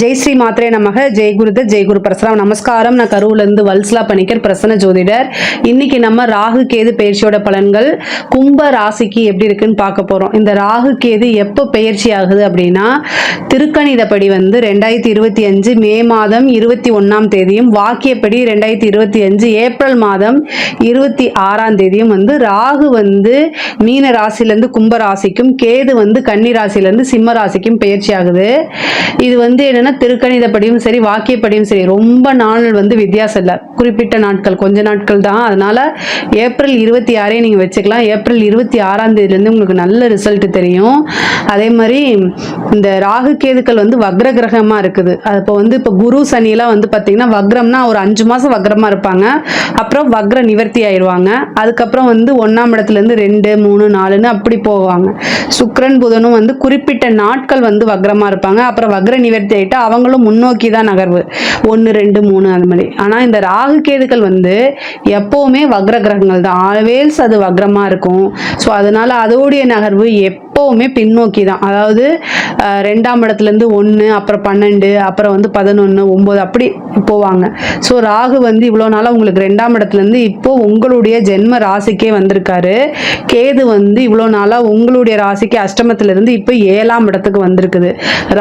ஜெய் ஸ்ரீ மாத்திரை நமக. ஜெய் குருத ஜெய் குரு பரசுராம். நமஸ்காரம். நான் கரூர்லேருந்து வல்சலா பணிக்கர் பிரசன்ன ஜோதிடர். இன்னைக்கு நம்ம ராகு கேது பயிற்சியோட பலன்கள் கும்ப ராசிக்கு எப்படி இருக்குன்னு பார்க்க போறோம். இந்த ராகு கேது எப்போ பயிற்சி ஆகுது அப்படின்னா திருக்கணிதப்படி வந்து ரெண்டாயிரத்தி இருபத்தி அஞ்சு மே மாதம் இருபத்தி ஒன்னாம் தேதியும் வாக்கியப்படி ரெண்டாயிரத்தி இருபத்தி அஞ்சு ஏப்ரல் மாதம் இருபத்தி ஆறாம் தேதியும் வந்து ராகு வந்து மீன ராசிலேருந்து கும்ப ராசிக்கும் கேது வந்து கன்னி ராசிலேருந்து சிம்ம ராசிக்கும் பயிற்சி ஆகுது. இது வந்து என்னன்னா திருக்கணிதப்படியும் சரி வாக்கியப்படியும் சரி ரொம்ப நாள் வந்து வித்தியாசம் இல்லை. குறிப்பிட்ட நாட்கள் கொஞ்ச நாட்கள் தான். அதனால ஏப்ரல் இருபத்தி ஆறே நீங்கள் வச்சுக்கலாம். ஏப்ரல் இருபத்தி ஆறாம் தேதியிலேருந்து உங்களுக்கு நல்ல ரிசல்ட் தெரியும். அதே மாதிரி இந்த ராகு கேதுக்கள் வந்து வக்ர கிரகமாக இருக்குது. அது இப்போ வந்து இப்போ குரு சனிலாம் வந்து பார்த்தீங்கன்னா வக்ரம்னா ஒரு அஞ்சு மாதம் வக்ரமாக இருப்பாங்க. அப்புறம் வக்ர நிவர்த்தி ஆயிடுவாங்க. அதுக்கப்புறம் வந்து ஒன்றாம் இடத்துலேருந்து ரெண்டு மூணு நாலுன்னு அப்படி போவாங்க. சுக்ரன் புதனும் வந்து குறிப்பிட்ட நாட்கள் வந்து வக்ரமாக இருப்பாங்க. அப்புறம் வக்ர நிவர்த்தி ஆகிட்டு அவங்களும் முன்னோக்கி தான் நகர்வு. ஒன்று ரெண்டு மூணு அந்த மாதிரி. ஆனால் இந்த ராகு கேதுக்கள் வந்து எப்போவுமே வக்ர கிரகங்கள் தான் ஆல்வேஸ் அது வக்ரமாக இருக்கும். ஸோ அதனால அதோடைய நகர்வு எப்போவுமே பின்னோக்கி தான் அதாவது ரெண்டாம் இடத்துலேருந்து ஒன்று அப்புறம் பன்னெண்டு அப்புறம் வந்து பதினொன்று ஒம்பது அப்படி போவாங்க. ஸோ ராகு வந்து இவ்வளோ நாளாக உங்களுக்கு ரெண்டாம் இடத்துலேருந்து இப்போ உங்களுடைய ஜென்ம ராசிக்கே வந்திருக்காரு. கேது வந்து இவ்வளோ நாளாக உங்களுடைய ராசிக்கு அஷ்டமத்துலேருந்து இப்போ ஏழாம் இடத்துக்கு வந்திருக்குது.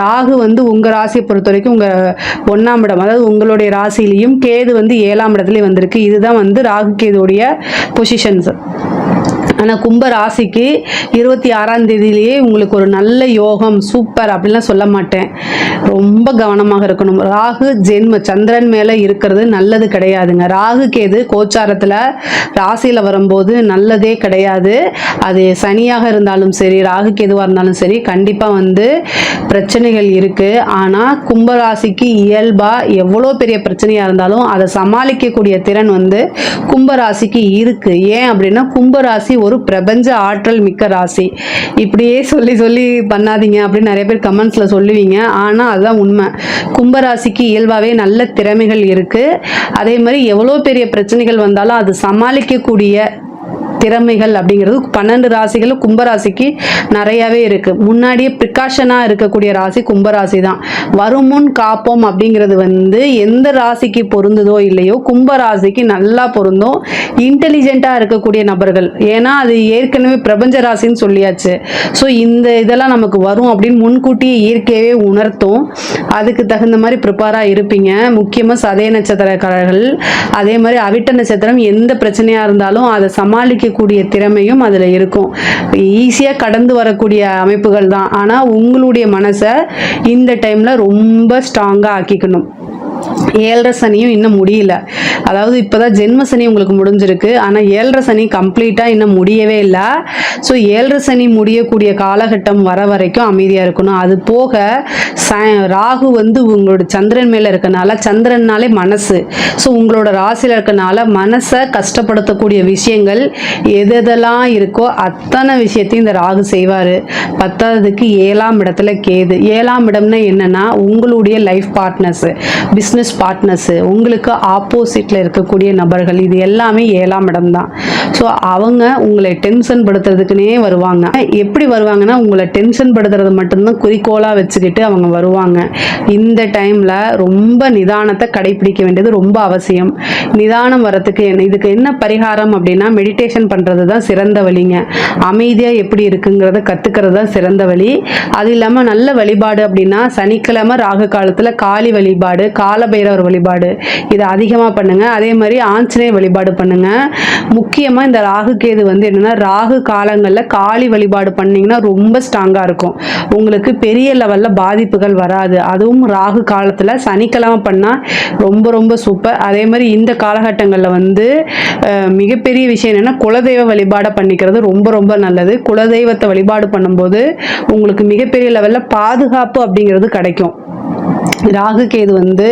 ராகு வந்து உங்கள் ராசியை பொறுத்த வரைக்கும் உங்கள் ஒன்றாம் இடம் அதாவது உங்களுடைய ராசியிலையும் கேது வந்து ஏழாம் இடத்துலையும் வந்திருக்கு. இதுதான் வந்து ராகு கேதுடைய பொசிஷன்ஸ் ஆனால் கும்ப ராசிக்கு இருபத்தி ஆறாம் தேதியிலேயே உங்களுக்கு ஒரு நல்ல யோகம் சூப்பர் அப்படிலாம் சொல்ல மாட்டேன். ரொம்ப கவனமாக இருக்கணும். ராகு ஜென்ம சந்திரன் மேலே இருக்கிறது நல்லது கிடையாதுங்க. ராகு கேது கோச்சாரத்தில் ராசியில் வரும்போது நல்லதே கிடையாது. அது சனியாக இருந்தாலும் சரி ராகு கேதுவாக இருந்தாலும் சரி கண்டிப்பாக வந்து பிரச்சனைகள் இருக்குது ஆனால் கும்பராசிக்கு இயல்பாக எவ்வளோ பெரிய பிரச்சனையாக இருந்தாலும் அதை சமாளிக்கக்கூடிய திறன் வந்து கும்பராசிக்கு இருக்குது ஏன் அப்படின்னா கும்பராசி ஒரு பிரபஞ்ச ஆற்றல் மிக்க ராசி. இப்படியே சொல்லி சொல்லி பண்ணாதீங்க அப்படின்னு நிறைய பேர் கமெண்ட்ஸில் சொல்லுவீங்க. ஆனால் அதுதான் உண்மை. கும்பராசிக்கு இயல்பாகவே நல்ல திறமைகள் இருக்குது அதே மாதிரி எவ்வளோ பெரிய பிரச்சனைகள் வந்தாலும் அது சமாளிக்கக்கூடிய திறமைகள் அப்படிங்கிறது பன்னெண்டு ராசிகளும் கும்பராசிக்கு நிறையவே இருக்கு. முன்னாடியே ப்ரிகாஷனாக இருக்கக்கூடிய ராசி கும்பராசி தான் வரும் முன் காப்போம் அப்படிங்கிறது வந்து எந்த ராசிக்கு பொருந்ததோ இல்லையோ கும்பராசிக்கு நல்லா பொருந்தும். இன்டெலிஜென்ட்டாக இருக்கக்கூடிய நபர்கள். ஏன்னா அது ஏற்கனவே பிரபஞ்ச ராசின்னு சொல்லியாச்சு. ஸோ இந்த இதெல்லாம் நமக்கு வரும் அப்படின்னு முன்கூட்டியே இயற்கையவே உணர்த்தும். அதுக்கு தகுந்த மாதிரி ப்ரிப்பேராக இருப்பீங்க. முக்கியமாக சதய நட்சத்திரக்காரர்கள். அதே மாதிரி அவிட்ட நட்சத்திரம் எந்த பிரச்சனையாக இருந்தாலும் அதை சமாளிக்க செய்யக்கூடிய திறமையும் அதில் இருக்கும். ஈஸியாக கடந்து வரக்கூடிய அமைப்புகள் தான். ஆனால் உங்களுடைய மனசை இந்த டைமில் ரொம்ப ஸ்ட்ராங்காக ஆக்கிக்கணும். ஏழரை சனியும் இன்னும் முடியல. அதாவது இப்போதான் ஜென்ம சனி உங்களுக்கு முடிஞ்சிருக்கு. ஆனால் ஏழரை சனி கம்ப்ளீட்டாக இன்னும் முடியவே இல்லை. ஸோ ஏழரை சனி முடியக்கூடிய காலகட்டம் வர வரைக்கும் அமைதியாக இருக்கணும். அது போக ச ராகு வந்து உங்களோட சந்திரன் மேலே இருக்கனால சந்திரன்னாலே மனசு. ஸோ உங்களோட ராசியில் இருக்கனால மனசை கஷ்டப்படுத்தக்கூடிய விஷயங்கள் எதெல்லாம் இருக்கோ அத்தனை விஷயத்தையும் இந்த ராகு செய்வார். பத்தாவதுக்கு ஏழாம் இடத்துல கேது. ஏழாம் இடம்னா என்னன்னா உங்களுடைய லைஃப் பார்ட்னர்ஸு பிஸ்னஸ் பார்ட்னர்ஸு உங்களுக்கு ஆப்போசிட்டில் இருக்கக்கூடிய நபர்கள் இது எல்லாமே ஏழாம் இடம் தான். ஸோ அவங்க உங்களை டென்ஷன் படுத்துறதுக்குனே வருவாங்க. எப்படி வருவாங்கன்னா உங்களை டென்ஷன் படுத்துறது மட்டும்தான் குறிக்கோளாக வச்சுக்கிட்டு அவங்க வருவாங்க. இந்த டைமில் ரொம்ப நிதானத்தை கடைபிடிக்க வேண்டியது ரொம்ப அவசியம். நிதானம் வரத்துக்கு என்ன இதுக்கு என்ன பரிகாரம் அப்படின்னா மெடிடேஷன் பண்ணுறது தான் சிறந்த வழிங்க. அமைதியாக எப்படி இருக்குங்கிறத கற்றுக்கிறது தான் சிறந்த வழி. அது இல்லாமல் நல்ல வழிபாடு அப்படின்னா சனிக்கிழமை ராகு காலத்தில் காளி வழிபாடு காலபைரவர் வழிபாடு. இதை அதிகமாக பண்ணுங்க. அதே மாதிரி ஆஞ்சநேய வழிபாடு பண்ணுங்க. முக்கியமாக இந்த ராகு கேது வந்து என்னன்னா ராகு காலங்களில் காளி வழிபாடு பண்ணீங்கன்னா ரொம்ப ஸ்ட்ராங்காக இருக்கும். உங்களுக்கு பெரிய லெவலில் பாதிப்புகள் வராது. அதுவும் ராகு காலத்தில் சனிக்கிழமை பண்ணால் ரொம்ப ரொம்ப சூப்பர் அதே மாதிரி இந்த காலகட்டங்களில் வந்து மிகப்பெரிய விஷயம் என்னென்னா குலதெய்வ வழிபாடை பண்ணிக்கிறது ரொம்ப ரொம்ப நல்லது. குலதெய்வத்தை வழிபாடு பண்ணும்போது உங்களுக்கு மிகப்பெரிய லெவலில் பாதுகாப்பு அப்படிங்கிறது கிடைக்கும். ராகு கேது வந்து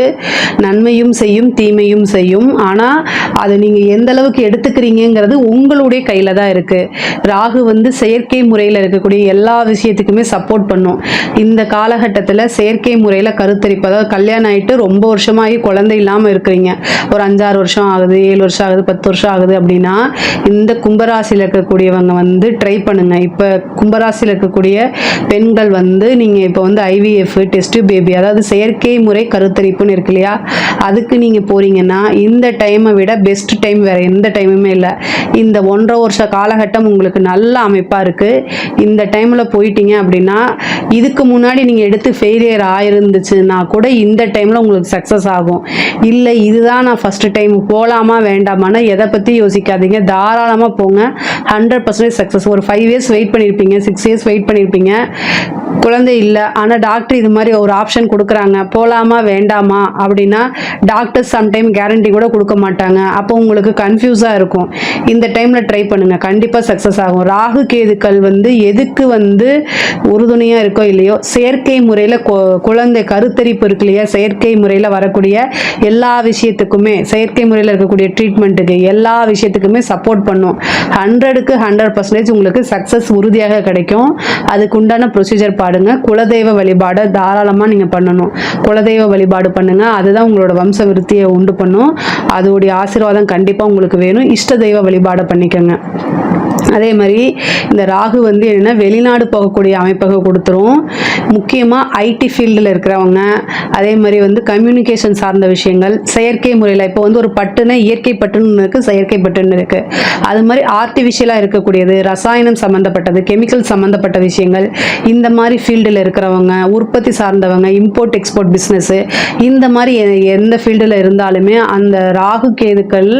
நன்மையும் செய்யும் தீமையும் செய்யும். ஆனால் அதை நீங்கள் எந்த அளவுக்கு எடுத்துக்கிறீங்கங்கிறது உங்களுடைய கையில் தான் இருக்குது ராகு வந்து செயற்கை முறையில் இருக்கக்கூடிய எல்லா விஷயத்துக்குமே சப்போர்ட் பண்ணும். இந்த காலகட்டத்தில் செயற்கை முறையில் கருத்தரிப்பு அதாவது கல்யாணம் ஆகிட்டு ரொம்ப வருஷமாகி குழந்தை இல்லாமல் இருக்கிறீங்க. ஒரு அஞ்சாறு வருஷம் ஆகுது ஏழு வருஷம் ஆகுது பத்து வருஷம் ஆகுது அப்படின்னா இந்த கும்பராசியில் இருக்கக்கூடியவங்க வந்து ட்ரை பண்ணுங்க. இப்போ கும்பராசியில் இருக்கக்கூடிய பெண்கள் வந்து நீங்கள் இப்போ வந்து ஐவிஎஃப் டெஸ்ட் பேபி அதாவது செயற்கை செயற்கை முறை கருத்தரிப்புன்னு இருக்கு இல்லையா? அதுக்கு நீங்கள் போறீங்கன்னா இந்த டைமை விட பெஸ்ட் டைம் வேற எந்த டைமுமே இல்லை. இந்த ஒன்றரை வருஷ காலகட்டம் உங்களுக்கு நல்ல அமைப்பாக இருக்குது இந்த டைமில் போயிட்டீங்க அப்படின்னா இதுக்கு முன்னாடி நீங்கள் எடுத்து ஃபெயிலியர் ஆயிருந்துச்சுன்னா கூட இந்த டைமில் உங்களுக்கு சக்ஸஸ் ஆகும். இல்லை இதுதான் நான் ஃபஸ்ட்டு டைம் போகலாமா வேண்டாமான்னு எதை பற்றி யோசிக்காதீங்க. தாராளமாக போங்க. ஹண்ட்ரட் பர்சன்டேஜ் சக்ஸஸ் ஒரு ஃபைவ் இயர்ஸ் வெயிட் பண்ணியிருப்பீங்க சிக்ஸ் இயர்ஸ் வெயிட் பண்ணியிருப்பீங்க குழந்தை இல்லை ஆனால் டாக்டர் இது மாதிரி ஒரு ஆப்ஷன் கொடுக்குறாங்க போகலாமா வேண்டாமா அப்படின்னா டாக்டர் சம்டைம் கேரண்டி கூட கொடுக்க மாட்டாங்க. அப்போ உங்களுக்கு கன்ஃபியூஸாக இருக்கும். இந்த டைமில் ட்ரை பண்ணுங்கள் கண்டிப்பாக சக்ஸஸ் ஆகும். ராகு கேதுக்கள் வந்து எதுக்கு வந்து உறுதுணையாக இருக்கோ இல்லையோ செயற்கை முறையில் குழந்தை கருத்தரிப்பு இருக்கு இல்லையா செயற்கை முறையில் வரக்கூடிய எல்லா விஷயத்துக்குமே செயற்கை முறையில் இருக்கக்கூடிய ட்ரீட்மெண்ட்டுக்கு எல்லா விஷயத்துக்குமே சப்போர்ட் பண்ணும். ஹண்ட்ரடுக்கு ஹண்ட்ரட் பர்சன்டேஜ் உங்களுக்கு சக்ஸஸ் உறுதியாக கிடைக்கும். அதுக்கு உண்டான ப்ரொசீஜர் பாடுங்க. குலதெய்வ வழிபாடை தாராளமாக நீங்கள் பண்ணணும். குலதெய்வ வழிபாடு பண்ணுங்க. அதுதான் உங்களோட வம்ச விருத்தியை உண்டு பண்ணும். அதோடைய ஆசீர்வாதம் கண்டிப்பாக உங்களுக்கு வேணும். இஷ்ட தெய்வ வழிபாடை பண்ணிக்கோங்க. அதே மாதிரி இந்த ராகு வந்து என்னென்னா வெளிநாடு போகக்கூடிய அமைப்பாக கொடுத்துரும். முக்கியமாக ஐடி ஃபீல்டில் இருக்கிறவங்க அதே மாதிரி வந்து கம்யூனிகேஷன் சார்ந்த விஷயங்கள் செயற்கை முறையில் இப்போ வந்து ஒரு பட்டுன்னு இயற்கை பட்டுன்னு இருக்குது செயற்கை பட்டுன்னு இருக்குது அது மாதிரி ஆர்டிஃபிஷியலாக இருக்கக்கூடியது ரசாயனம் சம்மந்தப்பட்டது கெமிக்கல் சம்மந்தப்பட்ட விஷயங்கள் இந்த மாதிரி ஃபீல்டில் இருக்கிறவங்க உற்பத்தி சார்ந்தவங்க இம்போர்ட் எக்ஸ்போர்ட் பிஸ்னஸ்ஸு இந்த மாதிரி எ- எந்த ஃபீல்டில் இருந்தாலுமே அந்த ராகு கேதுக்கள்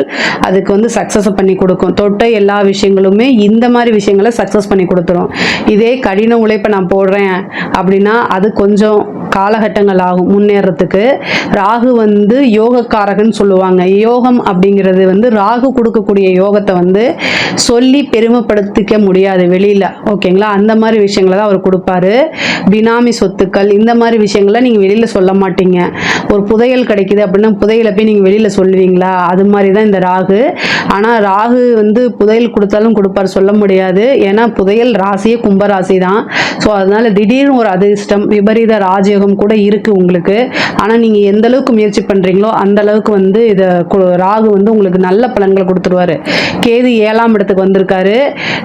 அதுக்கு வந்து சக்ஸஸ் பண்ணி கொடுக்கும். தொட்ட எல்லா விஷயங்களுமே இந்த மாதிரி விஷயங்களை சக்ஸஸ் பண்ணி கொடுத்துரும். இதே கடின உழைப்பை நான் போடுறேன் அப்படின்னா அது கொஞ்சம் காலகட்டங்கள் ஆகும் முன்னேறத்துக்கு. ராகு வந்து யோகக்காரகன்னு சொல்லுவாங்க. யோகம் அப்படிங்கிறது வந்து ராகு கொடுக்கக்கூடிய யோகத்தை வந்து சொல்லி பெருமைப்படுத்திக்க முடியாது வெளியில். ஓகேங்களா? அந்த மாதிரி விஷயங்களை தான் அவர் கொடுப்பாரு. பினாமி சொத்துக்கள் இந்த மாதிரி விஷயங்களை நீங்கள் வெளியில் சொல்ல மாட்டீங்க. ஒரு புதையல் கிடைக்குது அப்படின்னா புதையலை போய் நீங்கள் வெளியில் சொல்லுவீங்களா? அது மாதிரி தான் இந்த ராகு. ஆனால் ராகு வந்து புதையல் கொடுத்தாலும் கொடுப்பார். சொல்ல முடியாது. ஏன்னா புதையல் ராசியே கும்பராசி தான். ஸோ அதனால திடீர்னு ஒரு அதிர்ஷ்டம் விபரீத ராஜயோகம் கூட இருக்கு உங்களுக்கு. ஆனால் நீங்கள் எந்த அளவுக்கு முயற்சி பண்ணுறீங்களோ அந்த அளவுக்கு வந்து இதை கு- ராகு வந்து உங்களுக்கு நல்ல பலன்களை கொடுத்துருவாரு. கேது ஏழாம் இடத்துக்கு வந்திருக்காரு.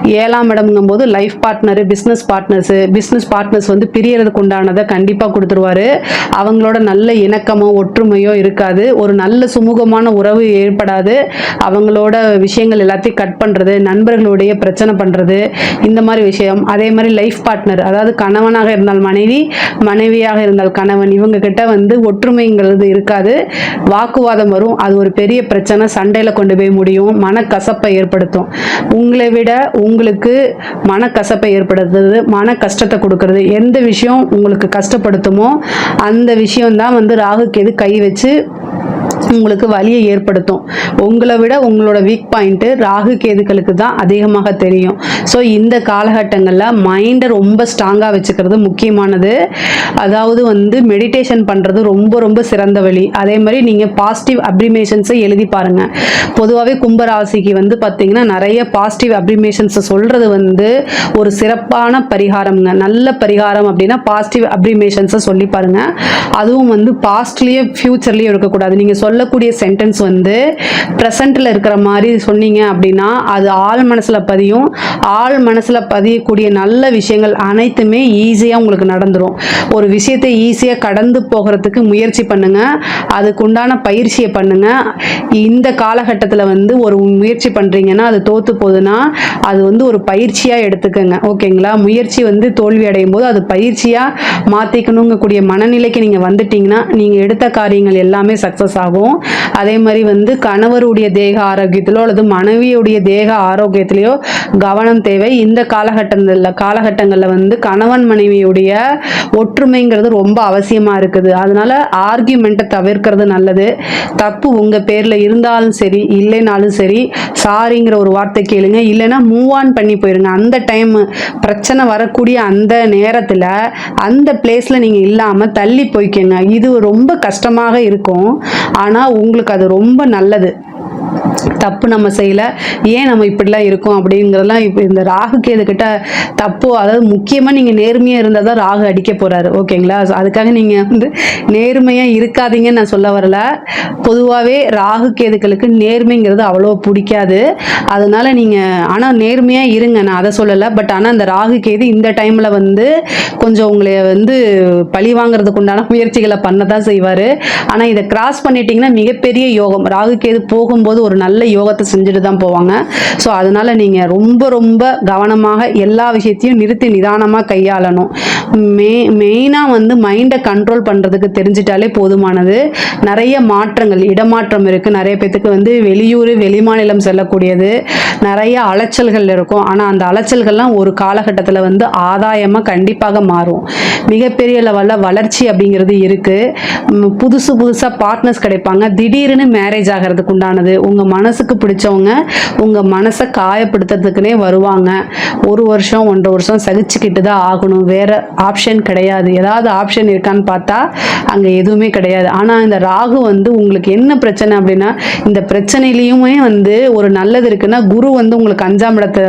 ஏழாம் இடம்ங்கும் போது life partner business partners business partners வந்து பிரியறதுக்கு உண்டானதை கண்டிப்பாக கொடுத்துருவாரு. அவங்களோட நல்ல இணக்கமோ ஒற்றுமையோ இருக்காது. ஒரு நல்ல சுமூகமான உறவு ஏற்படாது. அவங்களோட விஷயங்கள் எல்லாத்தையும் கட் பண்ணுறது நண்பர்களுடைய பிரச்சனை பண்ணுறது இந்த மாதிரி விஷயம். அதே மாதிரி லைஃப் பார்ட்னர் அதாவது கணவனாக இருந்தால் மனைவி மனைவியாக இருந்தால் கணவன் இவங்க கிட்ட வந்து ஒற்றுமைங்கிறது இருக்காது. வாக்குவாதம் வரும். அது ஒரு பெரிய பிரச்சனை. சண்டையில் கொண்டு போய் முடியும். மனக்கசப்பை ஏற்படுத்தும். உங்களை விட உங்களுக்கு மனக்கசப்பை ஏற்படுத்துறது மன கஷ்டத்தை கொடுக்கறது. எந்த விஷயம் உங்களுக்கு கஷ்டப்படுத்துமோ அந்த விஷயம்தான் வந்து ராகுக்கு எது கை வச்சு உங்களுக்கு வலியை ஏற்படுத்தும். உங்களை விட உங்களோட வீக் பாயிண்ட்டு ராகு கேதுக்களுக்கு தான் அதிகமாக தெரியும். ஸோ இந்த காலகட்டங்களில் மைண்டை ரொம்ப ஸ்ட்ராங்காக வச்சுக்கிறது முக்கியமானது. அதாவது வந்து மெடிடேஷன் பண்ணுறது ரொம்ப ரொம்ப சிறந்த வழி. அதே மாதிரி நீங்கள் பாசிட்டிவ் அப்ரிமேஷன்ஸை எழுதி பாருங்கள் பொதுவாகவே கும்பராசிக்கு வந்து பார்த்தீங்கன்னா நிறைய பாசிட்டிவ் அப்ரிமேஷன்ஸை சொல்கிறது வந்து ஒரு சிறப்பான பரிகாரம்ங்க. நல்ல பரிகாரம் அப்படின்னா பாசிட்டிவ் அப்ரிமேஷன்ஸை சொல்லி பாருங்க. அதுவும் வந்து பாஸ்ட்லேயே ஃப்யூச்சர்லேயும் இருக்கக்கூடாது. நீங்கள் சொல்லக்கூடிய சென்டென்ஸ் வந்து ப்ரெசண்ட்டில் இருக்கிற மாதிரி சொன்னீங்க அப்படின்னா அது ஆள் மனசில் பதியும். ஆள் மனசில் பதியக்கூடிய நல்ல விஷயங்கள் அனைத்துமே ஈஸியாக உங்களுக்கு நடந்துரும். ஒரு விஷயத்தை ஈஸியாக கடந்து போகிறதுக்கு முயற்சி பண்ணுங்க. அதுக்குண்டான பயிற்சியை பண்ணுங்கள் இந்த காலகட்டத்தில் வந்து ஒரு முயற்சி பண்ணுறீங்கன்னா அது தோற்று போகுதுன்னா அது வந்து ஒரு பயிற்சியாக எடுத்துக்கோங்க. ஓகேங்களா? முயற்சி வந்து தோல்வி அடையும் போது அது பயிற்சியாக மாற்றிக்கணுங்கக்கூடிய மனநிலைக்கு நீங்கள் வந்துட்டீங்கன்னா நீங்கள் எடுத்த காரியங்கள் எல்லாமே சக்ஸஸ் ஆகும். அதே மாதிரி வந்து கணவருடைய தேக ஆரோக்கியத்திலோ அல்லது மனைவியுடைய தேக ஆரோக்கியத்திலேயோ கவனம் தேவை. இந்த காலகட்டங்களில் காலகட்டங்களில் வந்து கணவன் மனைவியுடைய ஒற்றுமைங்கிறது ரொம்ப அவசியமாக இருக்குது. அதனால ஆர்கியூமெண்ட்டை தவிர்க்கிறது நல்லது. தப்பு உங்கள் பேரில் இருந்தாலும் சரி இல்லைனாலும் சரி சாரிங்கிற ஒரு வார்த்தை கேளுங்க. இல்லைன்னா மூவ் ஆன் பண்ணி போயிருங்க. அந்த டைம் பிரச்சனை வரக்கூடிய அந்த நேரத்தில் அந்த பிளேஸில் நீங்கள் இல்லாமல் தள்ளி போய்க்கங்க. இது ரொம்ப கஷ்டமாக இருக்கும். ஆனால் உங்களுக்கு அது ரொம்ப நல்லது. தப்பு நம்ம செய்யல ஏன் நம்ம இப்படிலாம் இருக்கோம் அப்படிங்கிறதெல்லாம் இப்போ இந்த ராகு கேது கிட்ட தப்பு அதாவது முக்கியமாக நீங்கள் நேர்மையாக இருந்தால் தான் ராகு அடிக்க போகிறாரு ஓகேங்களா? அதுக்காக நீங்கள் வந்து நேர்மையாக இருக்காதீங்கன்னு நான் சொல்ல வரல. பொதுவாகவே ராகு கேதுக்களுக்கு நேர்மைங்கிறது அவ்வளோ பிடிக்காது. அதனால நீங்கள் ஆனால் நேர்மையாக இருங்க. நான் அதை சொல்லலை. பட் ஆனால் அந்த ராகு கேது இந்த டைமில் வந்து கொஞ்சம் உங்களை வந்து பழி வாங்குறதுக்கு உண்டான முயற்சிகளை பண்ண தான் செய்வார். ஆனால் இதை கிராஸ் பண்ணிட்டீங்கன்னா மிகப்பெரிய யோகம். ராகு கேது போகும்போது ஒரு நல்ல நல்ல யோகத்தை செஞ்சுட்டு தான் போவாங்க. ஸோ அதனால நீங்கள் ரொம்ப ரொம்ப கவனமாக எல்லா விஷயத்தையும் நிறுத்தி நிதானமாக கையாளணும். மெ மெயினாக வந்து மைண்டை கண்ட்ரோல் பண்ணுறதுக்கு தெரிஞ்சிட்டாலே போதுமானது. நிறைய மாற்றங்கள் இடமாற்றம் இருக்குது நிறைய பேத்துக்கு வந்து வெளியூர் வெளிமாநிலம் செல்லக்கூடியது. நிறைய அலைச்சல்கள் இருக்கும். ஆனால் அந்த அலைச்சல்கள்லாம் ஒரு காலகட்டத்தில் வந்து ஆதாயமாக கண்டிப்பாக மாறும். மிகப்பெரிய லெவலில் வளர்ச்சி அப்படிங்கிறது இருக்குது புதுசு புதுசாக பார்ட்னர்ஸ் கிடைப்பாங்க. திடீர்னு மேரேஜ் ஆகிறதுக்கு உண்டானது. உங்கள் மனசுக்கு பிடிச்சவங்க உங்கள் மனசை காயப்படுத்துறதுக்குனே வருவாங்க. ஒரு வருஷம் ஒன்றரை வருஷம் சகிச்சுக்கிட்டு தான் ஆகணும். வேற ஆப்ஷன் கிடையாது. ஏதாவது ஆப்ஷன் இருக்கான்னு பார்த்தா அங்கே எதுவுமே கிடையாது. ஆனால் இந்த ராகு வந்து உங்களுக்கு என்ன பிரச்சனை அப்படின்னா இந்த பிரச்சனையிலையுமே வந்து ஒரு நல்லது இருக்குன்னா குரு வந்து உங்களுக்கு அஞ்சாம் இடத்துல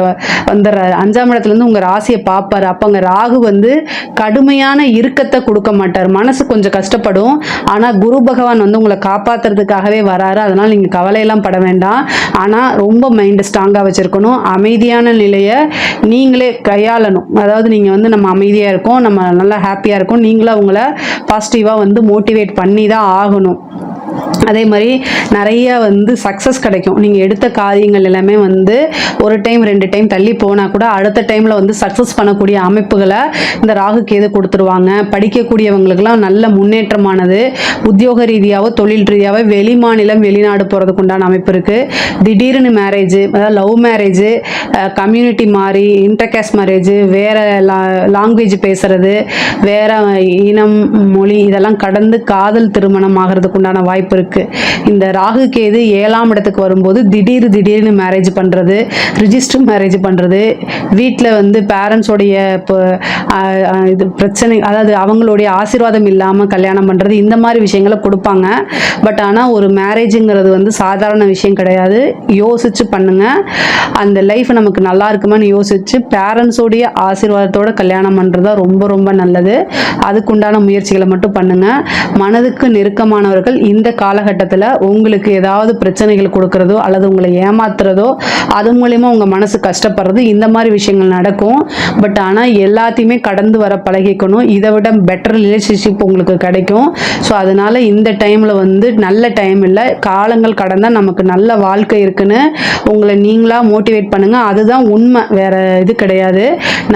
வந்துடுறாரு. அஞ்சாம் இடத்துலேருந்து உங்கள் ராசியை பார்ப்பாரு. அப்போ அங்கே ராகு வந்து கடுமையான இறுக்கத்தை கொடுக்க மாட்டார். மனசு கொஞ்சம் கஷ்டப்படும். ஆனால் குரு பகவான் வந்து உங்களை காப்பாற்றுறதுக்காகவே வராரு. அதனால் நீங்கள் கவலையெல்லாம் பட வேண்டாம். ஆனால் ரொம்ப மைண்டை ஸ்ட்ராங்காக வச்சுருக்கணும். அமைதியான நிலையை நீங்களே கையாளணும். அதாவது நீங்கள் வந்து நம்ம அமைதியாக இருக்கோம் நம்ம நல்லா ஹாப்பியாக இருக்கோம் நீங்களும் அவங்கள பாசிட்டிவாக வந்து மோட்டிவேட் பண்ணி தான் ஆகணும். அதே மாதிரி நிறைய வந்து சக்ஸஸ் கிடைக்கும். நீங்கள் எடுத்த காரியங்கள் எல்லாமே வந்து ஒரு டைம் ரெண்டு டைம் தள்ளி போனால் கூட அடுத்த டைமில் வந்து சக்ஸஸ் பண்ணக்கூடிய அமைப்புகளை இந்த ராகு கேது கொடுத்துருவாங்க. படிக்கக்கூடியவங்களுக்கெல்லாம் நல்ல முன்னேற்றமானது. உத்தியோக ரீதியாகவோ தொழில் ரீதியாகவோ வெளி மாநிலம் வெளிநாடு போகிறதுக்கு உண்டான அமைப்பு இருக்குது திடீர்னு மேரேஜ் அதாவது லவ் மேரேஜ் கம்யூனிட்டி மாறி இன்டர்கேஸ்ட் மேரேஜ் வேறு லாங்குவேஜ் பேசுகிறது வேற இனம் மொழி இதெல்லாம் கடந்து காதல் திருமணம் ஆகிறதுக்கு உண்டான வாய்ப்பு இருக்கு. இந்த ராகு கேது ஏழாம் இடத்துக்கு வரும்போது திடீர் திடீர்னு மேரேஜ் பண்றது ரிஜிஸ்டர் மேரேஜ் பண்றது வீட்டில் வந்து பேரண்ட்ஸோடைய இப்போ இது பிரச்சனை அதாவது அவங்களுடைய ஆசீர்வாதம் இல்லாமல் கல்யாணம் பண்ணுறது இந்த மாதிரி விஷயங்களை கொடுப்பாங்க. பட் ஆனால் ஒரு மேரேஜுங்கிறது வந்து சாதாரண விஷயம் கிடையாது. யோசிச்சு பண்ணுங்க. அந்த லைஃப் நமக்கு நல்லா இருக்குமான்னு யோசிச்சு பேரண்ட்ஸோடைய ஆசீர்வாதத்தோட கல்யாணம் பண்ணுறது தான் ரொம்ப ரொம்ப நல்லது. அதுக்குண்டான முயற்சிகளை மட்டும் பண்ணுங்க. மனதுக்கு நெருக்கமானவர்கள் இந்த காலகட்டத்தில் உங்களுக்கு ஏதாவது பிரச்சனைகள் கொடுக்கறதோ அல்லது உங்களை ஏமாத்துறதோ அது மூலயமா உங்கள் மனசு கஷ்டப்படுறது இந்த மாதிரி விஷயங்கள் நடக்கும். பட் ஆனால் எல்லாத்தையுமே கடந்து வர பழகிக்கணும். இதை விட பெட்டர் ரிலேஷன்ஷிப் உங்களுக்கு கிடைக்கும். ஸோ அதனால் இந்த டைமில் வந்து நல்ல டைம் இல்லை. காலங்கள் கடந்தால் நமக்கு நல்ல வாழ்க்கை இருக்குன்னு உங்களை நீங்களாக மோட்டிவேட் பண்ணுங்கள் அதுதான் உண்மை. வேற இது கிடையாது.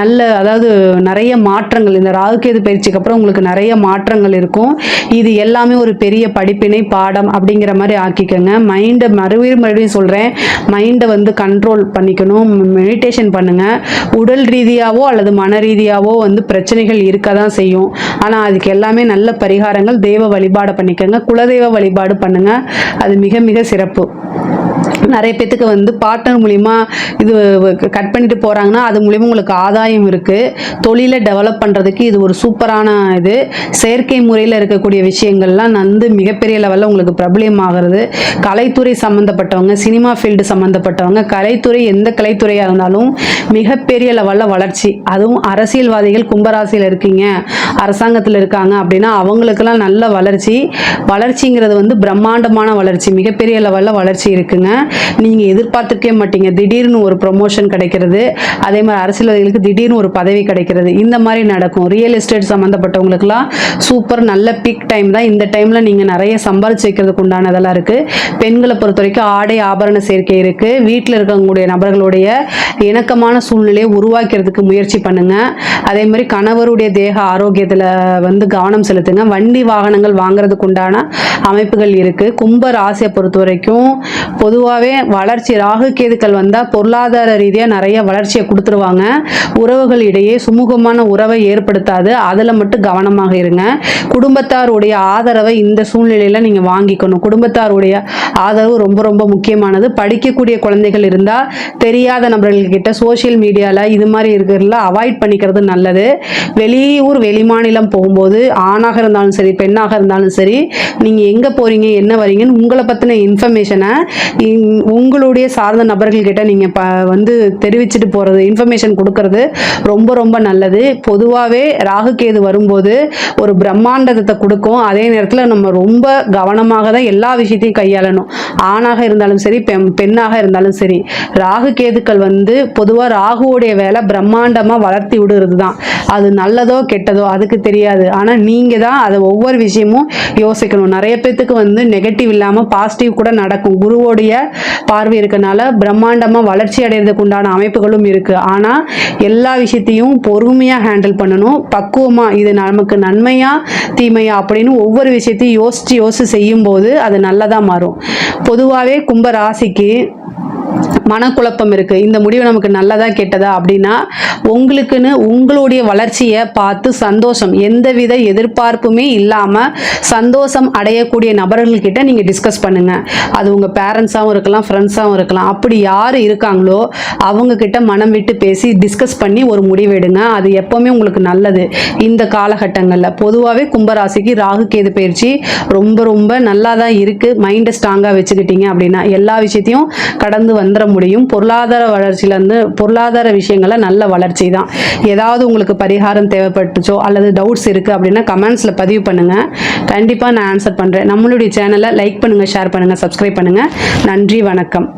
நல்ல அதாவது நிறைய மாற்றங்கள். இந்த ராகுகேது பயிற்சிக்கு அப்புறம் உங்களுக்கு நிறைய மாற்றங்கள் இருக்கும். இது எல்லாமே ஒரு பெரிய படிப்பினை பாடம் அப்படிங்கிற மாதிரி ஆக்கிக்கோங்க. மைண்டை மறுபடியும் மறுபடியும் சொல்கிறேன் மைண்டை வந்து கண்ட்ரோல் பண்ணிக்கணும். மெடிடேஷன் பண்ணுங்கள் உடல் ரீதியாகவோ அல்லது மன ரீதியாகவோ வந்து பிரச்சனைகள் இருக்க தான் செய்யும். ஆனால் அதுக்கு எல்லாமே நல்ல பரிகாரங்கள். தெய்வ வழிபாடு பண்ணிக்கோங்க. குலதெய்வ வழிபாடு பண்ணுங்கள் அது மிக மிக சிறப்பு. நிறைய பேத்துக்கு வந்து பார்ட்னர் மூலிமா இது கட் பண்ணிட்டு போகிறாங்கன்னா அது மூலிமா உங்களுக்கு ஆதாயம் இருக்குது தொழிலை டெவலப் பண்ணுறதுக்கு இது ஒரு சூப்பரான இது. செயற்கை முறையில் இருக்கக்கூடிய விஷயங்கள்லாம் வந்து மிகப்பெரிய லெவலில் உங்களுக்கு பிரபலியம் ஆகிறது கலைத்துறை சம்மந்தப்பட்டவங்க சினிமா ஃபீல்டு சம்மந்தப்பட்டவங்க கலைத்துறை எந்த கலைத்துறையாக இருந்தாலும் மிகப்பெரிய லெவலில் வளர்ச்சி. அதுவும் அரசியல்வாதிகள் கும்பராசியில் இருக்கீங்க அரசாங்கத்தில் இருக்காங்க அப்படின்னா அவங்களுக்கெல்லாம் நல்ல வளர்ச்சி. வளர்ச்சிங்கிறது வந்து பிரம்மாண்டமான வளர்ச்சி மிகப்பெரிய லெவலில் வளர்ச்சி இருக்குங்க. நீங்கள் எதிர்பார்த்துருக்கவே மாட்டீங்க. திடீர்னு ஒரு ப்ரொமோஷன் கிடைக்கிறது அதே மாதிரி அரசியல்வாதிகளுக்கு திடீர்னு ஒரு பதவி கிடைக்கிறது. இந்த மாதிரி நடக்கும். ரியல் எஸ்டேட் சம்மந்தப்பட்டவங்களுக்குலாம் சூப்பர் நல்ல பீக் டைம் தான். இந்த டைமில் நீங்கள் நிறைய சம்பாதிச்சு வைக்கிறதுக்கு உண்டானதெல்லாம் இருக்குது பெண்களை பொறுத்த வரைக்கும் ஆடை ஆபரண சேர்க்கை இருக்குது வீட்டில் இருக்கக்கூடிய நபர்களுடைய இணக்கமான சூழ்நிலையை உருவாக்கிறதுக்கு முயற்சி பண்ணுங்க. அதே மாதிரி கணவருடைய தேக ஆரோக்கியத்தில் வந்து கவனம் செலுத்துங்க. வண்டி வாகனங்கள் வாங்குறதுக்கு உண்டான அமைப்புகள் இருக்கு. கும்ப ராசியை பொறுத்த வரைக்கும் பொதுவாக பொதுவாகவே வளர்ச்சி ராகு கேதுக்கள் வந்தால் பொருளாதார ரீதியாக நிறைய வளர்ச்சியை கொடுத்துருவாங்க. உறவுகள் இடையே சுமூகமான உறவை ஏற்படுத்தாது. அதில் மட்டும் கவனமாக இருங்க. குடும்பத்தாருடைய ஆதரவை இந்த சூழ்நிலையில் நீங்கள் வாங்கிக்கணும். குடும்பத்தாருடைய ஆதரவு ரொம்ப ரொம்ப முக்கியமானது. படிக்கக்கூடிய குழந்தைகள் இருந்தால் தெரியாத நபர்கள்கிட்ட சோஷியல் மீடியாவில் இது மாதிரி இருக்கிறதுல அவாய்ட் பண்ணிக்கிறது நல்லது. வெளியூர் வெளிமாநிலம் போகும்போது ஆணாக இருந்தாலும் சரி பெண்ணாக இருந்தாலும் சரி நீங்கள் எங்கே போகிறீங்க என்ன வரீங்கன்னு உங்களை பற்றின இன்ஃபர்மேஷனை உங்களுடைய சார்ந்த நபர்கள்கிட்ட நீங்கள் ப வந்து தெரிவிச்சுட்டு போகிறது இன்ஃபர்மேஷன் கொடுக்கறது ரொம்ப ரொம்ப நல்லது. பொதுவாகவே ராகுகேது வரும்போது ஒரு பிரம்மாண்டத்தை கொடுக்கும். அதே நேரத்தில் நம்ம ரொம்ப கவனமாக தான் எல்லா விஷயத்தையும் கையாளணும். ஆணாக இருந்தாலும் சரி பெண் பெண்ணாக இருந்தாலும் சரி ராகு கேதுக்கள் வந்து பொதுவாக ராகுவோடைய வேலை பிரம்மாண்டமாக வளர்த்தி விடுறது தான். அது நல்லதோ கெட்டதோ அதுக்கு தெரியாது. ஆனால் நீங்கள் தான் அதை ஒவ்வொரு விஷயமும் யோசிக்கணும். நிறைய பேர்த்துக்கு வந்து நெகட்டிவ் இல்லாமல் பாசிட்டிவ் கூட நடக்கும். குருவோடைய பார்வை இருக்கனால பிரம்மாண்டமாக வளர்ச்சி அடைகிறதுக்கு உண்டான அமைப்புகளும் இருக்குது ஆனால் எல்லா விஷயத்தையும் பொறுமையாக ஹேண்டில் பண்ணணும். பக்குவமாக இது நமக்கு நன்மையா தீமையா அப்படின்னு ஒவ்வொரு விஷயத்தையும் யோசித்து யோசித்து செய்யும்போது அது நல்லதாக மாறும். பொதுவாகவே கும்ப ராசிக்கு மனக்குழப்பம் இருக்குது இந்த முடிவு நமக்கு நல்லதா கெட்டதா அப்படின்னா உங்களுக்குன்னு உங்களுடைய வளர்ச்சியை பார்த்து சந்தோஷம். எந்தவித எதிர்பார்ப்புமே இல்லாமல் சந்தோஷம் அடையக்கூடிய நபர்கள்கிட்ட நீங்கள் டிஸ்கஸ் பண்ணுங்கள் அது உங்கள் பேரண்ட்ஸாகவும் இருக்கலாம் ஃப்ரெண்ட்ஸாகவும் இருக்கலாம். அப்படி யார் இருக்காங்களோ அவங்கக்கிட்ட மனம் விட்டு பேசி டிஸ்கஸ் பண்ணி ஒரு முடிவெடுங்க அது எப்போவுமே உங்களுக்கு நல்லது. இந்த காலகட்டங்களில். பொதுவாகவே கும்பராசிக்கு ராகு கேது பயிற்சி ரொம்ப ரொம்ப நல்லா தான் இருக்குது மைண்டை ஸ்ட்ராங்காக வச்சுக்கிட்டீங்க அப்படின்னா எல்லா விஷயத்தையும் கடந்து வந்துட முடியும். பொருளாதார வளர்ச்சியிலேருந்து பொருளாதார விஷயங்களில் நல்ல வளர்ச்சி தான். ஏதாவது உங்களுக்கு பரிகாரம் தேவைப்பட்டுச்சோ அல்லது டவுட்ஸ் இருக்குது அப்படின்னா கமெண்ட்ஸில் பதிவு பண்ணுங்கள் கண்டிப்பாக நான் ஆன்சர் பண்ணுறேன் நம்மளுடைய சேனலை லைக் பண்ணுங்கள் ஷேர் பண்ணுங்கள் சப்ஸ்கிரைப் பண்ணுங்கள் நன்றி வணக்கம்.